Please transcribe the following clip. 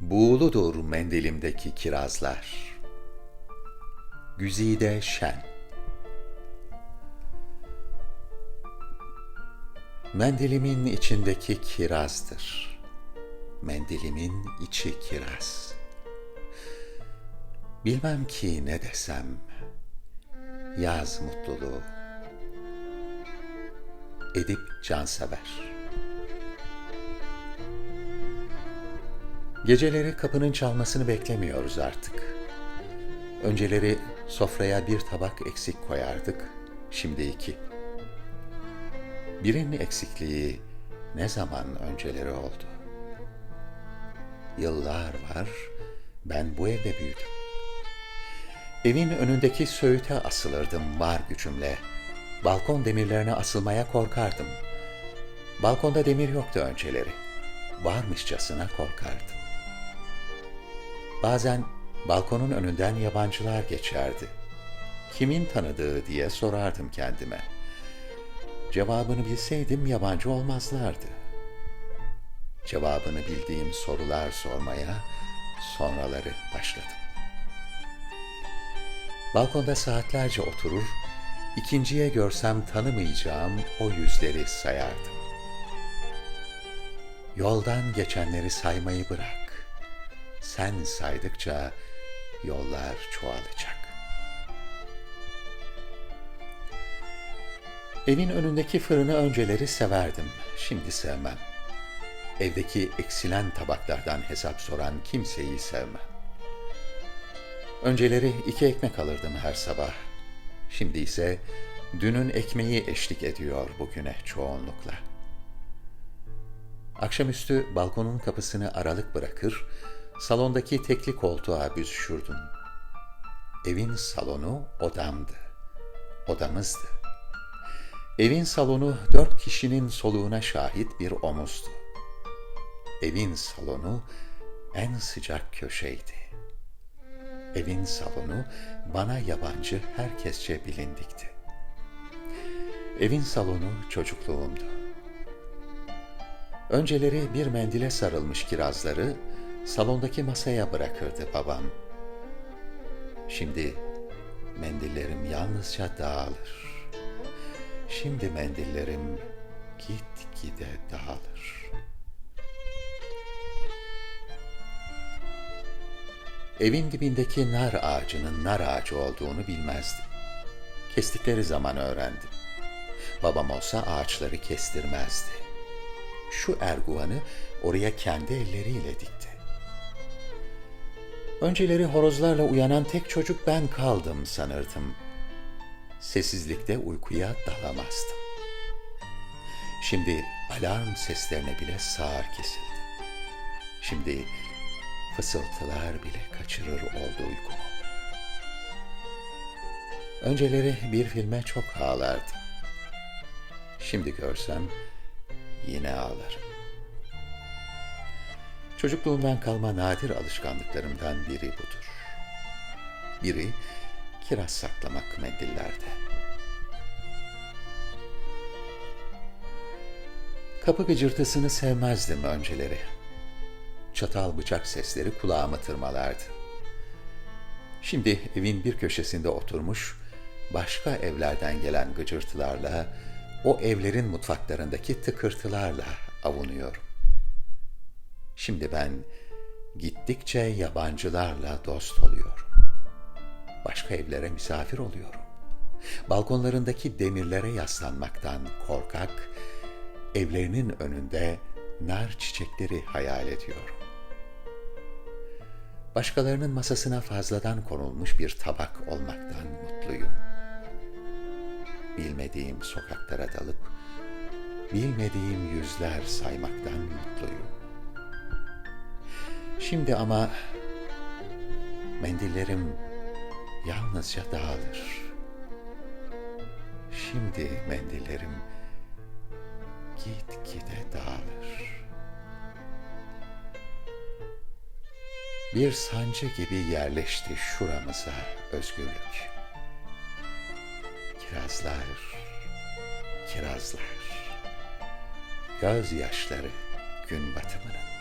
Buğuludur mendilimdeki kirazlar. Güzide şen. Mendilimin içindeki kirazdır. Mendilimin içi kiraz. Bilmem ki ne desem. Yaz mutluluğu. Edip Cansever Geceleri kapının çalmasını beklemiyoruz artık. Önceleri sofraya bir tabak eksik koyardık, şimdi iki. Birinin eksikliği ne zaman önceleri oldu? Yıllar var, ben bu evde büyüdüm. Evin önündeki söğüte asılırdım var gücümle. Balkon demirlerine asılmaya korkardım. Balkonda demir yoktu önceleri. Varmışçasına korkardım. Bazen balkonun önünden yabancılar geçerdi. Kimin tanıdığı diye sorardım kendime. Cevabını bilseydim yabancı olmazlardı. Cevabını bildiğim sorular sormaya sonraları başladım. Balkonda saatlerce oturur, ikinciye görsem tanımayacağım o yüzleri sayardım. Yoldan geçenleri saymayı bırak. Sen saydıkça yollar çoğalacak. Evin önündeki fırını önceleri severdim, şimdi sevmem. Evdeki eksilen tabaklardan hesap soran kimseyi sevmem. Önceleri iki ekmek alırdım her sabah. Şimdi ise dünün ekmeği eşlik ediyor bugüne çoğunlukla. Akşamüstü balkonun kapısını aralık bırakır, salondaki tekli koltuğa büzüşürdüm. Evin salonu odamdı. Odamızdı. Evin salonu dört kişinin soluğuna şahit bir omuzdu. Evin salonu en sıcak köşeydi. Evin salonu bana yabancı herkesçe bilindikti. Evin salonu çocukluğumdu. Önceleri bir mendile sarılmış kirazları salondaki masaya bırakırdı babam. Şimdi mendillerim yalnızca dağılır. Şimdi mendillerim gitgide dağılır. Evin dibindeki nar ağacının nar ağacı olduğunu bilmezdim. Kestikleri zaman öğrendim. Babam olsa ağaçları kestirmezdi. Şu erguvanı oraya kendi elleriyle dikti. Önceleri horozlarla uyanan tek çocuk ben kaldım sanırdım. Sessizlikte uykuya dalamazdım. Şimdi alarm seslerine bile sağır kesildim. Şimdi fısıltılar bile kaçırır oldu uykumu. Önceleri bir filme çok ağlardım. Şimdi görsem yine ağlarım. Çocukluğumdan kalma nadir alışkanlıklarımdan biri budur. Biri kiraz saklamak mendillerde. Kapı gıcırtısını sevmezdim önceleri. Çatal bıçak sesleri kulağımı tırmalardı. Şimdi evin bir köşesinde oturmuş, başka evlerden gelen gıcırtılarla, o evlerin mutfaklarındaki tıkırtılarla avunuyorum. Şimdi ben gittikçe yabancılarla dost oluyorum. Başka evlere misafir oluyorum. Balkonlarındaki demirlere yaslanmaktan korkak, evlerinin önünde nar çiçekleri hayal ediyorum. Başkalarının masasına fazladan konulmuş bir tabak olmaktan mutluyum. Bilmediğim sokaklara dalıp, bilmediğim yüzler saymaktan mutluyum. Şimdi ama mendillerim yalnızca dağılır. Şimdi mendillerim gitgide dağılır. Bir sancı gibi yerleşti şuramıza özgürlük. Kirazlar, kirazlar, gözyaşları gün batımının.